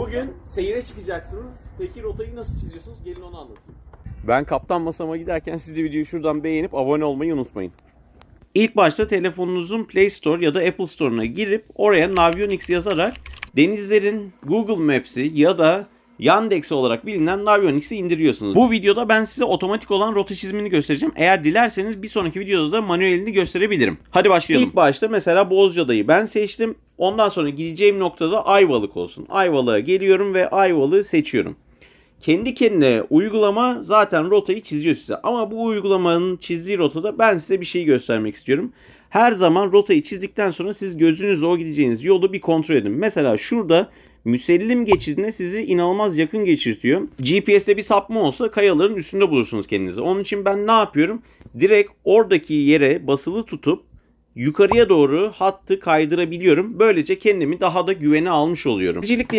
Bugün seyire çıkacaksınız. Peki rotayı nasıl çiziyorsunuz? Gelin onu anlatayım. Ben kaptan masama giderken siz de videoyu şuradan beğenip abone olmayı unutmayın. İlk başta telefonunuzun Play Store ya da Apple Store'una girip oraya Navionics yazarak denizlerin Google Maps'i ya da Yandex olarak bilinen Navionics'i indiriyorsunuz. Bu videoda ben size otomatik olan rota çizimini göstereceğim. Eğer dilerseniz bir sonraki videoda da manuelini gösterebilirim. Hadi başlayalım. İlk başta mesela Bozcaada'yı ben seçtim. Ondan sonra gideceğim noktada Ayvalık olsun. Ayvalık'a geliyorum ve Ayvalık'ı seçiyorum. Kendi kendine uygulama zaten rotayı çiziyor size. Ama bu uygulamanın çizdiği rotada ben size bir şey göstermek istiyorum. Her zaman rotayı çizdikten sonra siz gözünüzle o gideceğiniz yolu bir kontrol edin. Mesela şurada müsellim geçidine sizi inanılmaz yakın geçirtiyor. GPS'te bir sapma olsa kayaların üstünde bulursunuz kendinizi. Onun için ben ne yapıyorum? Direkt oradaki yere basılı tutup yukarıya doğru hattı kaydırabiliyorum. Böylece kendimi daha da güvene almış oluyorum. Çizicilikle